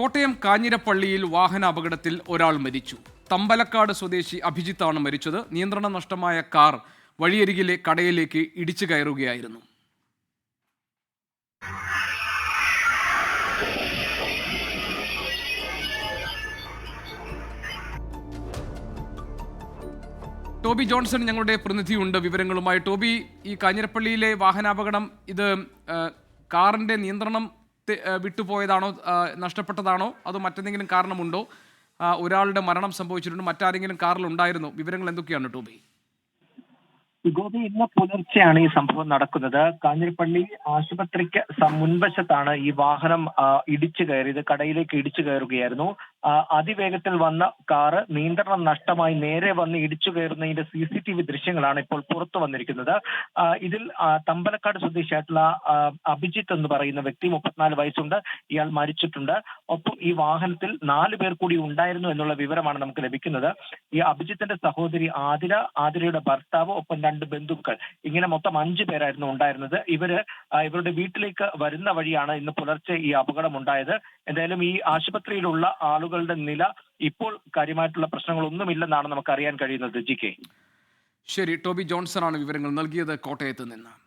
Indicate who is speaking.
Speaker 1: കോട്ടയം കാഞ്ഞിരപ്പള്ളിയിൽ വാഹന അപകടത്തിൽ ഒരാൾ മരിച്ചു. തമ്പലക്കാട് സ്വദേശി അഭിജിത്താണ് മരിച്ചത്. നിയന്ത്രണ നഷ്ടമായ കാർ വഴിയരികിലെ കടയിലേക്ക് ഇടിച്ചു കയറുകയായിരുന്നു. ടോബി ജോൺസൺ ഞങ്ങളുടെ പ്രതിനിധിയുണ്ട്. വിവരങ്ങളുമായി ടോബി ഈ കാഞ്ഞിരപ്പള്ളിയിലെ വാഹനാപകടം ഇത് കാറിന്റെ നിയന്ത്രണം വിട്ടുപോയതാണോ നഷ്ടപ്പെട്ടതാണോ അതോ മറ്റെന്തെങ്കിലും കാരണമുണ്ടോ? ഒരാളുടെ മരണം സംഭവിച്ചിട്ടുണ്ട് മറ്റാരെങ്കിലും കാറിൽ ഉണ്ടായിരുന്നു. വിവരങ്ങൾ എന്തൊക്കെയാണ് ടോബി?
Speaker 2: ഗോപി ഇന്ന് പുലർച്ചെയാണ് ഈ സംഭവം നടക്കുന്നത്. കാഞ്ഞിരപ്പള്ളി ആശുപത്രിക്ക് മുൻവശത്താണ് ഈ വാഹനം ഇടിച്ചു കയറിയത് കടയിലേക്ക് ഇടിച്ചു കയറുകയായിരുന്നു. അതിവേഗത്തിൽ വന്ന കാറ് നിയന്ത്രണം നഷ്ടമായി നേരെ വന്ന് ഇടിച്ചു കയറുന്നതിന്റെ സി സി ടി വി ദൃശ്യങ്ങളാണ് ഇപ്പോൾ പുറത്തു വന്നിരിക്കുന്നത്. ഇതിൽ തമ്പലക്കാട് സ്വദേശിയായിട്ടുള്ള അഭിജിത്ത് എന്ന് പറയുന്ന വ്യക്തി മുപ്പത്തിനാല് വയസ്സുണ്ട്. ഇയാൾ മരിച്ചിട്ടുണ്ട്. ഒപ്പം ഈ വാഹനത്തിൽ നാല് പേർ കൂടി ഉണ്ടായിരുന്നു എന്നുള്ള വിവരമാണ് നമുക്ക് ലഭിക്കുന്നത്. ഈ അഭിജിത്തിന്റെ സഹോദരി ആതിര ആതിരയുടെ ഭർത്താവ് ഒപ്പം രണ്ട് ബന്ധുക്കൾ. ഇങ്ങനെ മൊത്തം അഞ്ചു പേരായിരുന്നു ഉണ്ടായിരുന്നത്. ഇവർ ഇവരുടെ വീട്ടിലേക്ക് വരുന്ന വഴിയാണ് ഇന്ന് പുലർച്ചെ ഈ അപകടം ഉണ്ടായത്. എന്തായാലും ഈ ആശുപത്രിയിലുള്ള ആളുകളുടെ നില ഇപ്പോൾ കാര്യമായിട്ടുള്ള പ്രശ്നങ്ങളൊന്നുമില്ലെന്നാണ് നമുക്ക് അറിയാൻ കഴിയുന്നത്. G K.
Speaker 1: ശരി ടോബി ജോൺസൺ ആണ് വിവരങ്ങൾ നൽകിയത്. കോട്ടയത്ത് നിന്ന്.